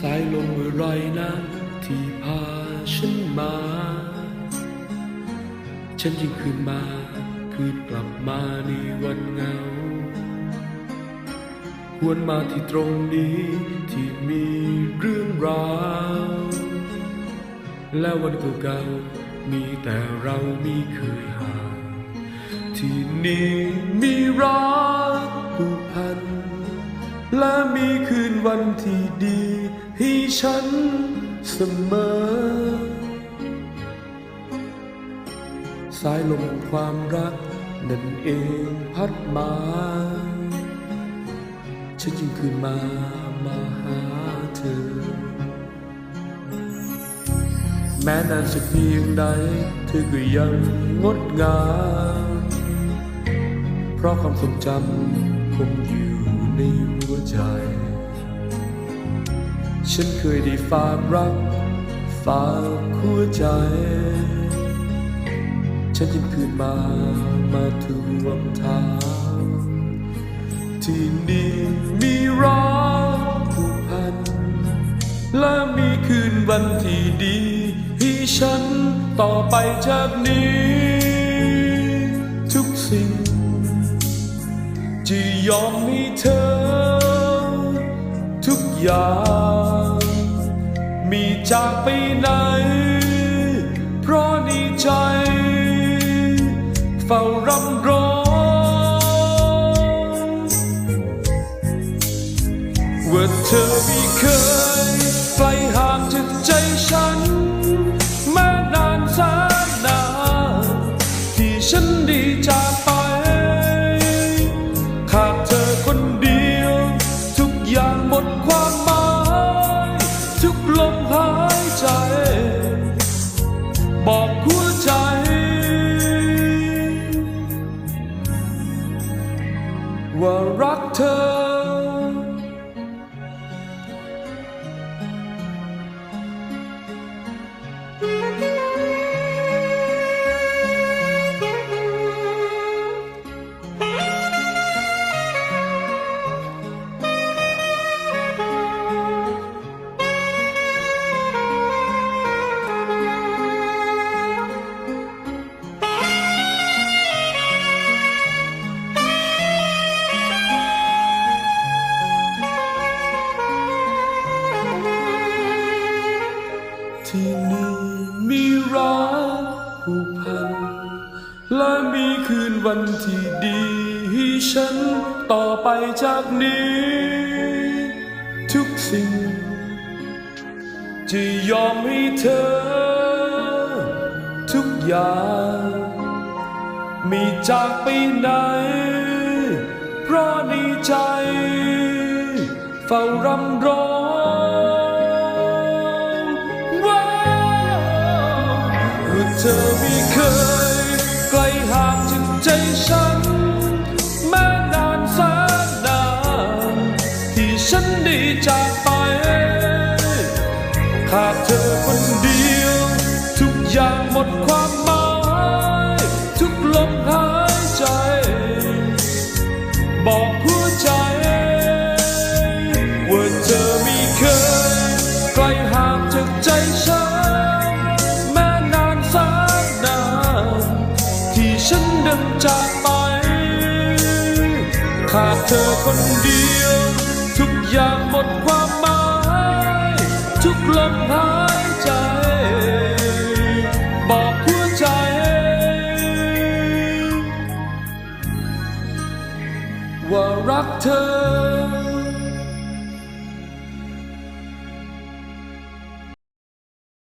สายลมเมื่อไรนะที่พาฉันมา ฉันยิ่งคืนมาคืนกลับมาในวันเงาหวนมาที่ตรงนี้ที่มีเรื่องราวและวันเก่าๆมีแต่เราไม่เคยห่างที่นี่มีรักผูกพันและมีคื วันที่ดีให้ฉันเสมอ สายลมความรักนั่นเองพัดมา ฉันจึงคืนมามาหาเธอ แม้นานสักเพียงใด เธอก็ยังงดงาม เพราะความทรงจำคงอยู่ในหัวใจ ฉันเคยได้ฝากรัก ฝากหัวใจ ฉันจึงคืนมา มาทวงทางที่นี่มีรักผูกพัน และมีคืนวันที่ดีให้ฉันต่อไปจากนี้ ทุกสิ่ง จะยอมให้เธอ ทุกอย่าง มีจากไปไหน เพราะในใจเฝ้ารำร้องว่าเธอไม่เคย รักเธอ วันที่ดีให้ฉันต่อไปจากนี้ ทุกสิ่ง จะยอมให้เธอ ทุกอย่าง มีจากไปไหน เพราะในใจ เฝ้ารำร้อง ว่าเธอไม่เคยางากไป ขาดเธอคนเดียว ทุกอย่างหมดความหมาย ทุกลมหายใจ บอกหัวใจ ว่ารักเธอ